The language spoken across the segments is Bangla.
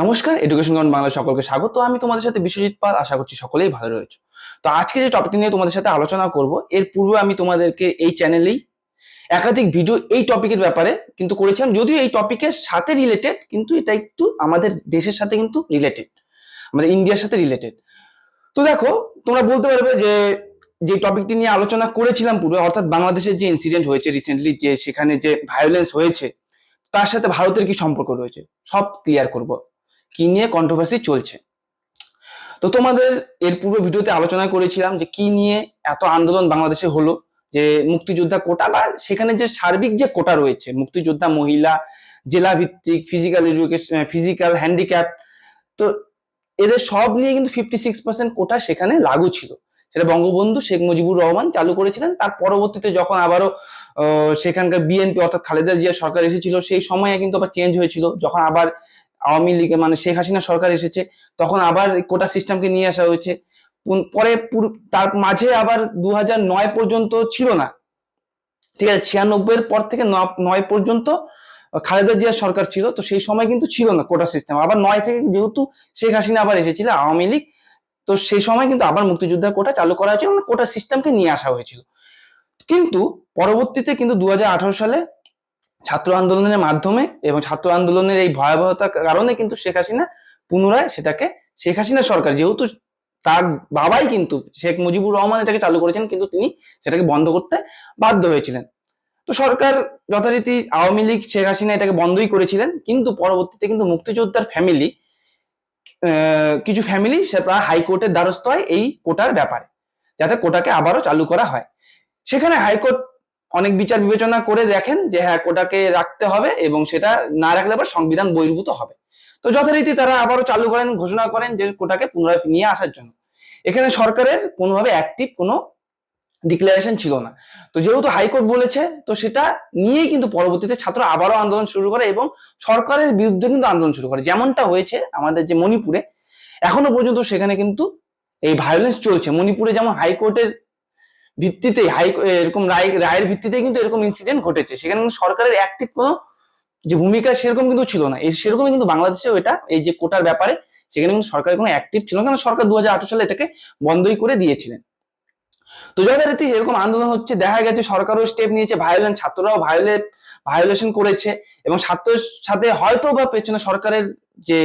নমস্কার এডুকেশন গ্রাউন্ড বাংলা সকলকে স্বাগত। আমি তোমাদের সাথে বিশ্বজিৎ পাল, আশা করছি সকলেই ভালো রয়েছে। তো আজকে যে টপিক নিয়ে তোমাদের সাথে আলোচনা করব, এর পূর্বে আমি তোমাদেরকে এই চ্যানেলেই একাধিক ভিডিও এই টপিকের ব্যাপারে কিন্তু করেছিলাম। যদিও এই টপিকের সাথে রিলেটেড কিন্তু এটা একটু আমাদের দেশের সাথে কিন্তু রিলেটেড আমাদের ইন্ডিয়ার সাথে রিলেটেড তো দেখো, তোমরা বলতে পারবে যে যে টপিকটি নিয়ে আলোচনা করেছিলাম পূর্বে, অর্থাৎ বাংলাদেশের যে ইনসিডেন্ট হয়েছে রিসেন্টলি যে সেখানে যে ভায়োলেন্স হয়েছে তার সাথে ভারতের কি সম্পর্ক রয়েছে? সব ক্লিয়ার করব। কি নিয়ে কন্ট্রোভার্সি চলছে? তো তোমাদের এর পূর্বে ভিডিওতে আলোচনা করেছিলাম যে কি নিয়ে এত আন্দোলন বাংলাদেশে হলো, যে মুক্তিযোদ্ধা কোটা বা সেখানে যে সার্বিক যে কোটা রয়েছে, মুক্তিযোদ্ধা, মহিলা জেলা ভিত্তিক ফিজিক্যাল এডুকেশন ফিজিক্যাল হ্যান্ডিক্যাপ তো এদের সব নিয়ে কিন্তু ফিফটি সিক্স পার্সেন্ট কোটা সেখানে লাগু ছিল। সেটা বঙ্গবন্ধু শেখ মুজিবুর রহমান চালু করেছিলেন। তার পরবর্তীতে যখন আবারও সেখানকার বিএনপি অর্থাৎ খালেদা জিয়া সরকার এসেছিল, সেই সময়ে কিন্তু আবার চেঞ্জ হয়েছিল। যখন আবার আওয়ামী লীগে মানে শেখ হাসিনা সরকার এসেছে, তখন আবার কোটা সিস্টেমকে নিয়ে আসা হয়েছে। পরে তার মাঝে আবার দু নয় পর্যন্ত ছিল না। ঠিক আছে ছিয়ানব্বই পর থেকে নয় পর্যন্ত খালেদা জিয়া সরকার ছিল। তো সেই সময় কিন্তু ছিল না কোটা সিস্টেম আবার নয় থেকে যেহেতু শেখ হাসিনা আবার এসেছিল আওয়ামী লীগ তো সেই সময় কিন্তু আবার মুক্তিযোদ্ধার কোটা চালু করা হয়েছিল কোটা সিস্টেমকে নিয়ে আসা হয়েছিল। কিন্তু পরবর্তীতে কিন্তু দু হাজার আঠারো সালে ছাত্র আন্দোলনের মাধ্যমে এবং ছাত্র আন্দোলনের এই ভয়াবহতার কারণে কিন্তু শেখ হাসিনা পুনরায় সেটাকে, শেখ হাসিনা সরকার, যেহেতু তার বাবাই কিন্তু শেখ মুজিবুর রহমান এটাকে চালু করেছেন, কিন্তু তিনি সেটাকে বন্ধ করতে বাধ্য হয়েছিলেন। তো সরকার যথারীতি আওয়ামী লীগ, শেখ হাসিনা এটাকে বন্ধই করেছিলেন, কিন্তু পরবর্তীতে কিন্তু মুক্তিযোদ্ধার ফ্যামিলি কিছু ফ্যামিলি তারা হাইকোর্টের দ্বারস্থ হয় এই কোটার ব্যাপারে, যাতে কোটাকে আবারও চালু করা হয়। সেখানে হাইকোর্ট অনেক বিচার বিবেচনা করে দেখেন যে হ্যাঁ কোটাকে রাখতে হবে এবং সেটা না রাখলে আবার সংবিধান বহির্ভূত হবে। তো যথারীতি তারা আবারও চালু করেন, ঘোষণা করেন যে কোটাকে পুনরায় নিয়ে আসার জন্য। এখানে সরকারের কোনোভাবে অ্যাক্টিভ কোনো ডিক্লারেশন ছিল না। তো যেহেতু হাইকোর্ট বলেছে, তো সেটা নিয়েই কিন্তু পরবর্তীতে ছাত্র আবারও আন্দোলন শুরু করে এবং সরকারের বিরুদ্ধে কিন্তু আন্দোলন শুরু করে। যেমনটা হয়েছে আমাদের যে মণিপুরে, এখনও পর্যন্ত সেখানে কিন্তু এই ভায়োলেন্স চলছে। মণিপুরে যেমন হাইকোর্টের ভিত্তিতে হাই এরকম রায়, রায়ের ভিত্তিতে কিন্তু এরকম ইনসিডেন্ট ঘটেছে। সেখানে কিন্তু সরকারের অ্যাক্টিভ কোনো যে ভূমিকা সেরকম কিন্তু ছিল না। এই সেরকমই কিন্তু বাংলাদেশেও এটা, এই যে কোটার ব্যাপারে, সেখানে কিন্তু সরকারের কোনো অ্যাক্টিভ ছিল না। কারণ সরকার দু হাজার আঠারো সালে এটাকে বন্ধই করে দিয়েছিলেন। তো যথারীতি এরকম আন্দোলন হচ্ছে, দেখা গেছে সরকারও স্টেপ নিয়েছে ভায়োলেন্স ছাত্ররাও ভায়োলে ভায়োলেশন করেছে এবং ছাত্রের সাথে হয়তো বা পেছনে সরকারের যে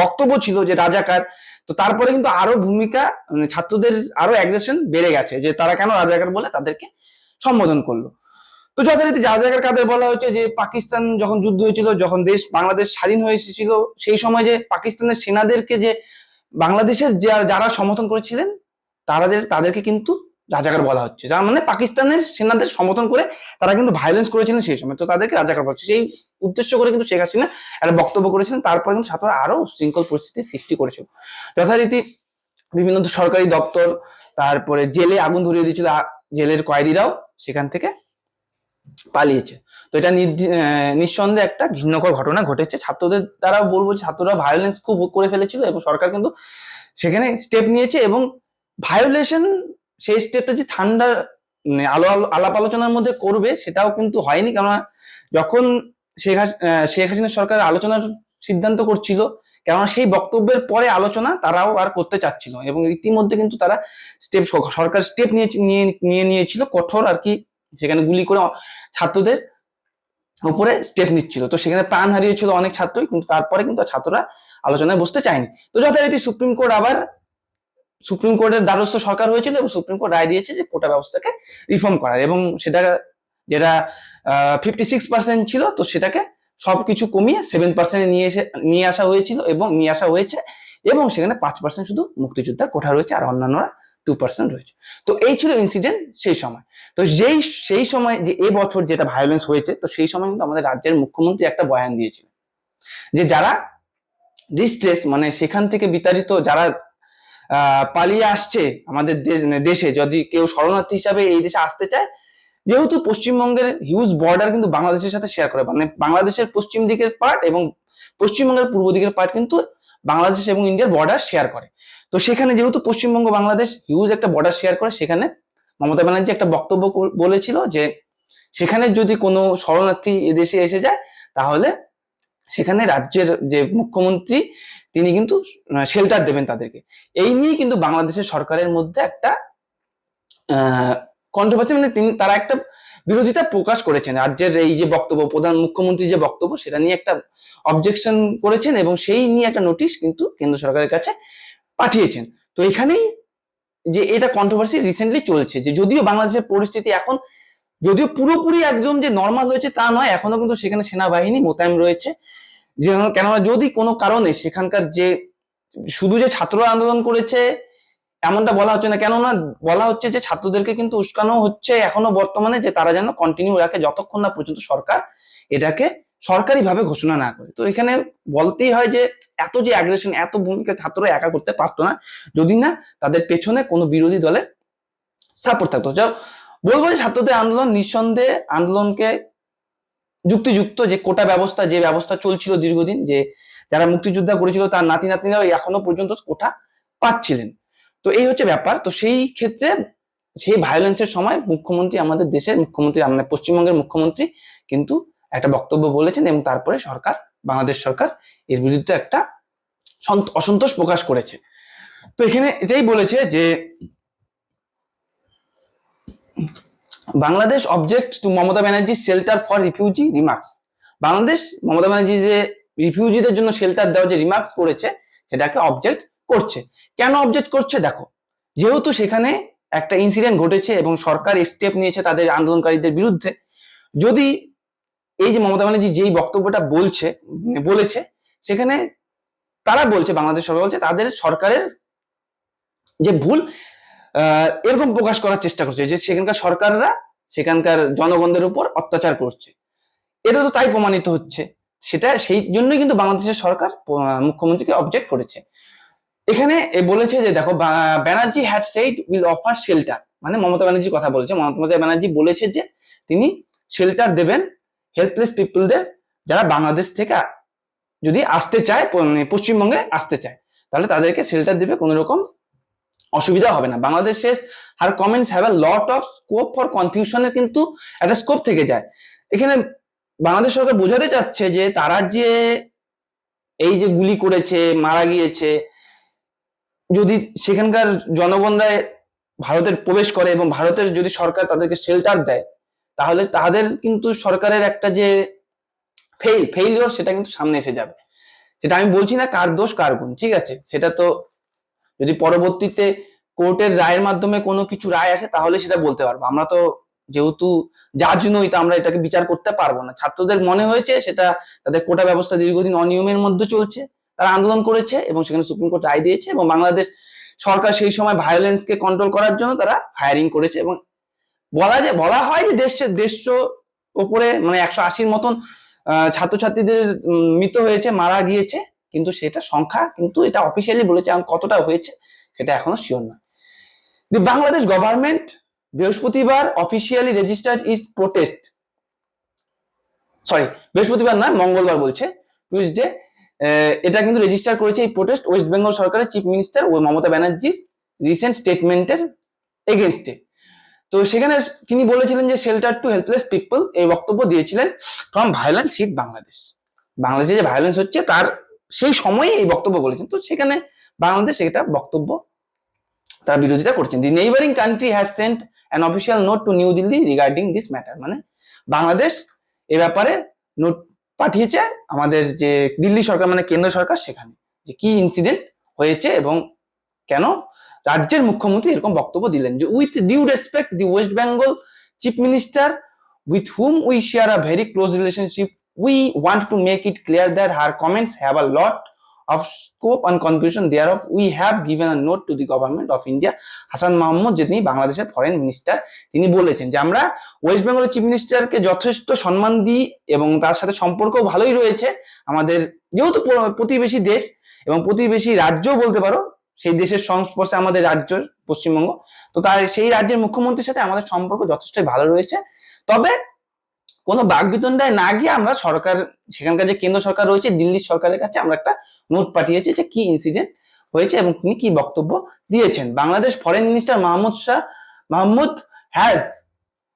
বক্তব্য ছিল যে রাজাকার, তো তারপরে কিন্তু আরও ভূমিকা মানে ছাত্রদের আরও অ্যাগ্রেশন বেড়ে গেছে, যে তারা কেন রাজাকার বলে তাদেরকে সম্বোধন করল। তো যথারীতি রাজাকার কাদের বলা হয়েছে যে পাকিস্তান যখন যুদ্ধ হয়েছিল, যখন দেশ বাংলাদেশ স্বাধীন হয়ে এসেছিল, সেই সময় যে পাকিস্তানের সেনাদেরকে যে বাংলাদেশের যারা সমর্থন করেছিলেন তাদের তাদেরকে কিন্তু রাজাকার বলা হচ্ছে। যার মানে পাকিস্তানের সেনাদের সমর্থন করে তারা কিন্তু ভায়োলেন্স করেছিলেন সেই সময়। তো তাদেরকে রাজাকার বলা হচ্ছে। সেই উদ্দেশ্য করে কিন্তু শেখ হাসিনা একটা বক্তব্য করেছিলেন। তারপরে কিন্তু ছাত্ররা আরও শৃঙ্খল পরিস্থিতির সৃষ্টি করেছিল। যথারীতি বিভিন্ন সরকারি দপ্তর, তারপরে জেলে আগুন ধরিয়ে দিয়েছিল জেলের কয়েদিরাও সেখান থেকে পালিয়েছে। তো এটা নিঃসন্দেহে একটা ঘৃণ্যকর ঘটনা ঘটেছে। ছাত্রদের দ্বারা বলব যে ছাত্ররা ভায়োলেন্স খুব করে ফেলেছিল এবং সরকার কিন্তু সেখানে স্টেপ নিয়েছে এবং ভায়োলেশন সেই স্টেপটা যে ঠান্ডা মানে আলো, আলো- আলাপ আলোচনার মধ্যে করবে সেটাও কিন্তু হয়নি কেননা যখন শেখ শেখ হাসিনা সরকার আলোচনার সিদ্ধান্ত করছিল, কেননা সেই বক্তব্যের পরে আলোচনা তারাও আর করতে চাচ্ছিল। এবং ইতিমধ্যে কিন্তু তারা স্টেপ সরকার স্টেপ নিয়ে নিয়ে নিয়ে নিয়েছিল, কঠোর আর কি, সেখানে গুলি করে ছাত্রদের উপরে স্টেপ নিচ্ছিল তো সেখানে প্রাণ হারিয়েছিল অনেক ছাত্রই, কিন্তু তারপরে কিন্তু ছাত্ররা আলোচনায় বসতে চায়নি তো যথারীতি সুপ্রিম কোর্ট আবার সুপ্রিম কোর্টের দ্বারস্থ সরকার হয়েছিল এবং সুপ্রিম কোর্ট রায় দিয়েছে যে কোটা ব্যবস্থাকে রিফর্ম করার এবং সেটা যেটা ফিফটি সিক্স পার্সেন্ট ছিল তো সেটাকে সবকিছু কমিয়ে সেভেন পার্সেন্টে নিয়ে এসে, নিয়ে আসা হয়েছিল এবং নিয়ে আসা হয়েছে এবং সেখানে পাঁচ পার্সেন্ট শুধু মুক্তিযোদ্ধার কোঠা রয়েছে আর অন্যান্যরা টু পার্সেন্ট রয়েছে। তো এই ছিল ইনসিডেন্ট সেই সময়। তো যেই, সেই সময় যে এ বছর যেটা ভায়োলেন্স হয়েছে তো সেই সময় কিন্তু আমাদের রাজ্যের মুখ্যমন্ত্রী একটা বয়ান দিয়েছিলেন যে যারা ডিস্ট্রেস মানে সেখান থেকে বিতাড়িত যারা পালিয়ে আসছে আমাদের দেশ মানে দেশে। যদি কেউ শরণার্থী হিসাবে এই দেশে আসতে চায়, যেহেতু পশ্চিমবঙ্গের হিউজ বর্ডার কিন্তু বাংলাদেশের সাথে শেয়ার করে। মানে বাংলাদেশের পশ্চিম দিকের পার্ট এবং পশ্চিমবঙ্গের পূর্ব দিকের পার্ট কিন্তু বাংলাদেশ এবং ইন্ডিয়ার বর্ডার শেয়ার করে। তো সেখানে যেহেতু পশ্চিমবঙ্গ, বাংলাদেশ হিউজ একটা বর্ডার শেয়ার করে, সেখানে মমতা ব্যানার্জি একটা বক্তব্য বলেছিল যে, সেখানে যদি কোনো শরণার্থী এদেশে এসে যায়, তাহলে সেখানে রাজ্যের যে মুখ্যমন্ত্রী, তিনি কিন্তু শেল্টার দেবেন তাদেরকে। এই নিয়ে কিন্তু বাংলাদেশের সরকারের মধ্যে একটা কন্ট্রোভার্সি মানে তিনি, তারা একটা বিরোধিতা প্রকাশ করেছেন। রাজ্যের এই যে বক্তব্য, প্রধান মুখ্যমন্ত্রী যে বক্তব্য, সেটা নিয়ে একটা অবজেকশন করেছেন এবং সেই নিয়ে একটা নোটিশ কিন্তু কেন্দ্র সরকারের কাছে পাঠিয়েছেন। তো এখানেই যে এটা কন্ট্রোভার্সি রিসেন্টলি চলছে, যে যদিও বাংলাদেশের পরিস্থিতি এখন যদিও পুরোপুরি একদম যে নর্মাল হয়েছে তা নয়, এখনও কিন্তু সেখানে সেনাবাহিনী মোতায়েন রয়েছে। যে কেননা যদি কোনো কারণে সেখানকার যে, শুধু যে ছাত্ররা আন্দোলন করেছে, এমনটা বলা হচ্ছে না। কেননা বলা হচ্ছে যে ছাত্রদেরকে কিন্তু উস্কানো হচ্ছে এখনও বর্তমানে যে তারা যেন কন্টিনিউ রাখে যতক্ষণ না পর্যন্ত সরকার এটাকে সরকারিভাবে ঘোষণা না করে। তো এখানে বলতেই হয় যে, এত যে অ্যাগ্রেশন এত ভূমিকা ছাত্ররা একা করতে পারতো না। যদি না তাদের পেছনে কোনো বিরোধী দলের সাপোর্ট থাকতো। বলব যে ছাত্রদের আন্দোলন নিঃসন্দেহে আন্দোলনকে যুক্তিযুক্ত যে কোটা ব্যবস্থা, যে ব্যবস্থা চলছিল দীর্ঘদিন, যে যারা মুক্তিযোদ্ধা করেছিল তার নাতি নাতনিরাও এখনও পর্যন্ত কোটা পাচ্ছিলেন। তো এই হচ্ছে ব্যাপার। তো সেই ক্ষেত্রে সেই ভায়োলেন্সের সময় মুখ্যমন্ত্রী আমাদের দেশের মুখ্যমন্ত্রী, আমাদের পশ্চিমবঙ্গের মুখ্যমন্ত্রী কিন্তু একটা বক্তব্য বলেছেন এবং তারপরে সরকার, বাংলাদেশ সরকার এর বিরুদ্ধে একটা অসন্তোষ প্রকাশ করেছে। তো এখানে এটাই বলেছে যে Bangladesh object to Mamata Banerjee shelter for refugee remarks Bangladesh Mamata Banerjee যে রিফিউজিদের জন্য শেল্টার দেওয়ার যে রিমার্কস করেছে, সেটাকে অবজেক্ট করছে। কেন অবজেক্ট করছে? দেখো, যেহেতু সেখানে একটা ইনসিডেন্ট ঘটেছে এবং সরকার স্টেপ নিয়েছে তাদের আন্দোলনকারীদের বিরুদ্ধে, যদি এই যে মমতা ব্যানার্জি যেই বক্তব্যটা বলছে, বলেছে, সেখানে তারা বলছে, বাংলাদেশ সরকার বলছে, তাদের সরকারের যে ভুল এরকম প্রকাশ করার চেষ্টা করছে যে সেখানকার সরকাররা সেখানকার জনগণদের উপর অত্যাচার করছে। এটা তো তাই প্রমাণিত হচ্ছে। সেটা সেই জন্যই কিন্তু বাংলাদেশের সরকার মুখ্যমন্ত্রীকে অবজেক্ট করেছে। এখানে বলেছে যে দেখো Banerjee had said will offer shelter মানে মমতা ব্যানার্জি কথা বলেছে। মমতা ব্যানার্জি বলেছে যে তিনি শেল্টার দেবেন হেল্পলেস পিপলদের যারা বাংলাদেশ থেকে যদি আসতে চায় মানে পশ্চিমবঙ্গে আসতে চায়। তাহলে তাদেরকে শেল্টার দেবে কোনো রকম অসুবিধা হবে না। বাংলাদেশে her comments have a lot of scope for কনফিউশনের কিন্তু একটা স্কোপ থেকে যায়। এখানে বাংলাদেশ সরকার বোঝাতে চাচ্ছে যে তারা যে এই যে গুলি করেছে, মারা গিয়েছে, যদি সেখানকার জনগণরা ভারতের প্রবেশ করে এবং ভারতের যদি সরকার তাদেরকে শেল্টার দেয়, তাহলে তাদের কিন্তু সরকারের একটা যে ফেইল ফেইলিওর সেটা কিন্তু সামনে এসে যাবে। সেটা আমি বলছি না কার দোষ, কার গুণ, ঠিক আছে? সেটা তো যদি পরবর্তীতে কোর্টের রায়ের মাধ্যমে কোনো কিছু রায় আসে, তাহলে সেটা বলতে পারব। আমরা তো যেহেতু জাজ নই, তো আমরা এটাকে বিচার করতে পারব না। ছাত্রদের মনে হয়েছে, সেটা তাদের কোটা ব্যবস্থা দীর্ঘদিন অনিয়মের মধ্যে চলছে। তারা আন্দোলন করেছে এবং সেখানে সুপ্রিম কোর্ট রায় দিয়েছে এবং বাংলাদেশ সরকার সেই সময় ভায়োলেন্সকে কন্ট্রোল করার জন্য তারা ফায়ারিং করেছে এবং বলা যায়, বলা হয় যে দেশের দেড়শো ওপরে মানে একশো আশির মতন ছাত্রছাত্রীদের মৃত হয়েছে, মারা গিয়েছে। কিন্তু সেটা সংখ্যা কিন্তু এটা অফিসিয়ালি বলেছে এখন কতটা হয়েছে সেটা এখনও শিওর নয়। দি বাংলাদেশ গভর্নমেন্ট বৃহস্পতিবার officially registered is protest sorry বৃহস্পতিবার না মঙ্গলবার বলছে। টুইসডে এটা কিন্তু রেজিস্টার করেছে এই প্রোটেস্ট ওয়েস্ট বেঙ্গল সরকারের চিফ মিনিস্টার ও মমতা ব্যানার্জির রিসেন্ট স্টেটমেন্টের এগেনস্টে তো সেখানে তিনি বলেছিলেন যে শেল্টার টু হেল্পলেস পিপল এই বক্তব্য দিয়েছিলেন ফ্রম ভায়োলেন্স হিট বাংলাদেশ বাংলাদেশে যে ভায়োলেন্স হচ্ছে তার সেই সময়ে এই বক্তব্য বলেছেন। তো সেখানে বাংলাদেশ এটা বক্তব্য তার বিরোধিতা করছেন। The neighbouring country has sent an official note to New Delhi regarding this matter মানে বাংলাদেশ এ ব্যাপারে নোট পাঠিয়েছে আমাদের যে দিল্লি সরকার মানে কেন্দ্র সরকার সেখানে যে কি ইনসিডেন্ট হয়েছে এবং কেন রাজ্যের মুখ্যমন্ত্রী এরকম বক্তব্য দিলেন যে with due respect the West Bengal chief minister with whom we share a very close relationship we want to make it clear that her comments have a lot of scope and confusion thereof, we have given a note to the government of India. Hasan Mahmud যিনি বাংলাদেশের ফরেন মিনিস্টার তিনি বলেছেন যে আমরা ওয়েস্ট বেঙ্গলের চিফ মিনিস্টারকে যথেষ্ট সম্মান দিই এবং তার সাথে সম্পর্ক ভালোই রয়েছে। আমাদের যেহেতু প্রতিবেশী দেশ এবং প্রতিবেশী রাজ্যও বলতে পারো, সেই দেশের সংস্পর্শে আমাদের রাজ্য, পশ্চিমবঙ্গ, তো তার, সেই রাজ্যের মুখ্যমন্ত্রীর সাথে আমাদের সম্পর্ক যথেষ্টই ভালো রয়েছে। তবে কোনো বাঘ বাগবিতন্ডায় না গিয়ে আমরা সরকার, সেখানকার যে কেন্দ্র সরকার রয়েছে, দিল্লির সরকারের কাছে আমরা একটা নোট পাঠিয়েছি যে কি ইনসিডেন্ট হয়েছে এবং তিনি কি বক্তব্য দিয়েছেন। Bangladesh foreign minister Mahmud Shah, Mahmud has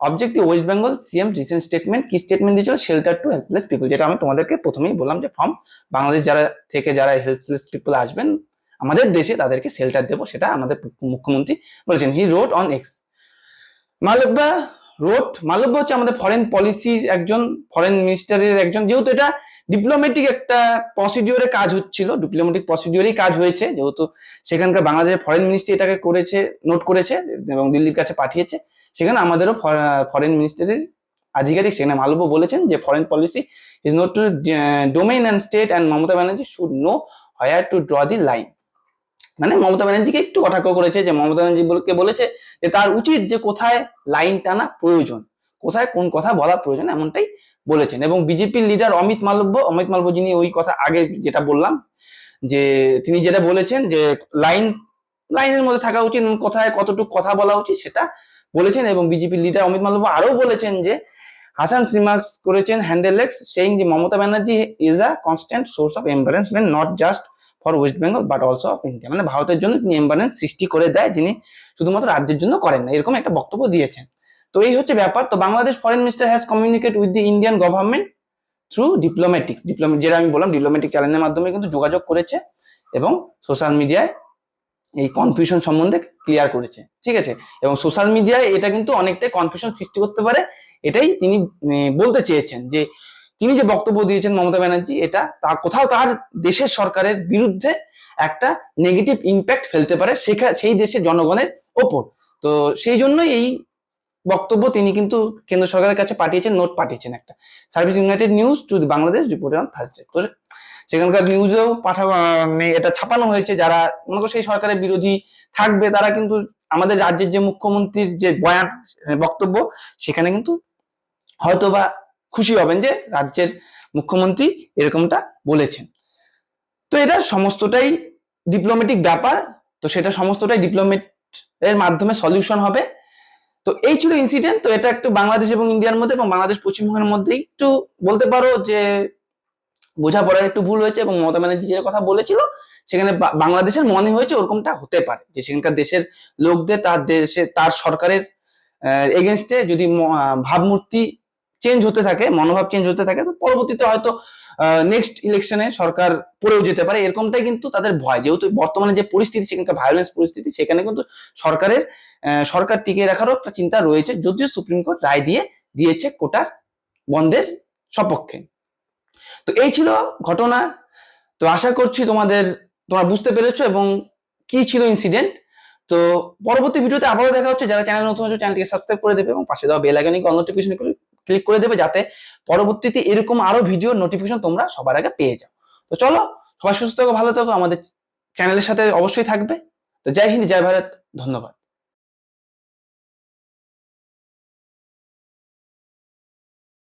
objective West Bengal CM recent statement কি স্টেটমেন্ট দিয়েছিল? শেল্টার টু হেল্পলেস পিপল যেটা আমি তোমাদেরকে প্রথমেই বললাম যে ফর্ম বাংলাদেশ যারা থেকে যারা হেল্পলেস পিপল আসবেন, আমাদের দেশে তাদেরকে শেল্টার দেবো, সেটা আমাদের মুখ্যমন্ত্রী বলেছেন। He road on X Malviya road Malviya হচ্ছে আমাদের ফরেন পলিসির একজন ফরেন মিনিস্টারের একজন। যেহেতু এটা ডিপ্লোম্যাটিক একটা প্রসিডিওরে কাজ হচ্ছিল ডিপ্লোম্যাটিক প্রসিডিওরেই কাজ হয়েছে। যেহেতু সেখানকার বাংলাদেশের ফরেন মিনিস্ট্রি এটাকে করেছে নোট করেছে এবং দিল্লির কাছে পাঠিয়েছে। সেখানে আমাদেরও ফরেন মিনিস্টারের আধিকারিক সেখানে মালব্য বলেছেন যে foreign policy is note to domain and state and Mamata Banerjee should no higher to draw the line মানে মমতা ব্যানার্জিকে একটু কটাক্ষ করেছে যে মমতা ব্যানার্জি বলকে বলেছে যে তার উচিত যে কোথায় লাইন টানা প্রয়োজন, কোথায় কোন কথা বলা প্রয়োজন এমনটাই বলেছেন। এবং বিজেপির লিডার অমিত মালব্য অমিত মালব্য যিনি ওই কথা আগে যেটা বললাম, যে তিনি যেটা বলেছেন যে লাইন, লাইনের মধ্যে থাকা উচিত, কোথায় কতটুকু কথা বলা উচিত সেটা বলেছেন। এবং বিজেপির লিডার অমিত মালব্য আরও বলেছেন যে হাসান রিমার্কস করেছেন হ্যান্ডেলেক্স সেইং যে Mamata Banerjee is a constant source of embarrassment not just for West Bengal but also of India মানে ভারতের জন্য তিনি এম্বারেন্স সৃষ্টি করে দেয়, যিনি শুধুমাত্র রাজ্যের জন্য করেন না। এরকম একটা বক্তব্য দিয়েছেন। তো এই হচ্ছে ব্যাপার। তো Bangladesh foreign minister has communicate with the Indian government through diplomatics ডিপ্লোমে যেটা আমি বললাম ডিপ্লোম্যাটিক চ্যানেলের মাধ্যমে কিন্তু যোগাযোগ করেছে এবং সোশ্যাল মিডিয়ায় এই কনফিউশন সম্বন্ধে ক্লিয়ার করেছে। ঠিক আছে? এবং সোশ্যাল মিডিয়ায় এটা কিন্তু অনেকটাই কনফিউশন সৃষ্টি করতে পারে। এটাই তিনি বলতে চেয়েছেন যে তিনি যে বক্তব্য দিয়েছেন মমতা ব্যানার্জি, এটা তা কোথাও তার দেশের সরকারের বিরুদ্ধে একটা নেগেটিভ ইম্প্যাক্ট ফেলতে পারে সেখা, সেই দেশের জনগণের ওপর। তো সেই জন্যই এই বক্তব্য তিনি কিন্তু কেন্দ্র সরকারের কাছে পাঠিয়েছেন, নোট পাঠিয়েছেন একটা। Service united news, to Bangladesh reported on Thursday. তো সেখানকার নিউজেও পাঠা মানে এটা ছাপানো হয়েছে, যারা মনে করো সেই সরকারের বিরোধী থাকবে, তারা কিন্তু আমাদের রাজ্যের যে মুখ্যমন্ত্রীর যে বয়ান, বক্তব্য, সেখানে কিন্তু হয়তোবা খুশি হবেন যে রাজ্যের মুখ্যমন্ত্রী এরকমটা বলেছেন। তো এটা সমস্তটাই ডিপ্লোম্যাটিক ব্যাপার, তো সেটা সমস্তটাই ডিপ্লোমেট এর মাধ্যমে সলিউশন হবে। তো এই ছিল ইনসিডেন্ট তো এটা একটু বাংলাদেশ এবং ইন্ডিয়ার মধ্যে এবং বাংলাদেশ পশ্চিমবঙ্গের মধ্যে একটু বলতে পারো যে বোঝাপড়ার একটু ভুল হয়েছে এবং মমতা ব্যানার্জি যে কথা বলেছিল, সেখানে বাংলাদেশের মনে হয়েছে ওরকমটা হতে পারে যে সেখানকার দেশের লোকদের, তার দেশে, তার সরকারের এগেনস্টে যদি ভাবমূর্তি চেঞ্জ হতে থাকে, মনোভাব চেঞ্জ হতে থাকে, তো পরবর্তীতে হয়তো নেক্সট ইলেকশনে সরকার পড়েও যেতে পারে। এরকমটাই কিন্তু তাদের ভয়। যেহেতু বর্তমানে যে পরিস্থিতি, সেখানকার ভায়োলেন্স পরিস্থিতি, সেখানে কিন্তু সরকারের সরকার টিকিয়ে রাখারও একটা চিন্তা রয়েছে, যদিও সুপ্রিম কোর্ট রায় দিয়ে দিয়েছে কোটার বন্ধের সপক্ষে। তো এই ছিল ঘটনা। তো আশা করছি তোমাদের, তোমরা বুঝতে পেরেছ এবং কি ছিল ইনসিডেন্ট তো পরবর্তী ভিডিওতে আবারও দেখা হচ্ছে। যারা চ্যানেল নতুন হচ্ছে চ্যানেলটিকে সাবস্ক্রাইব করে দেবে এবং পাশে দেওয়া বেল আইকনে অল নোটিফিকেশন ক্লিক করে দেবে যাতে পরবর্তীতে এরকম আরও ভিডিও নোটিফিকেশন তোমরা সবার আগে পেয়ে যাও। তো চলো, সবাই সুস্থ থাকো, ভালো থাকো, আমাদের চ্যানেলের সাথে অবশ্যই থাকবে। তো জয় হিন্দ, জয় ভারত, ধন্যবাদ।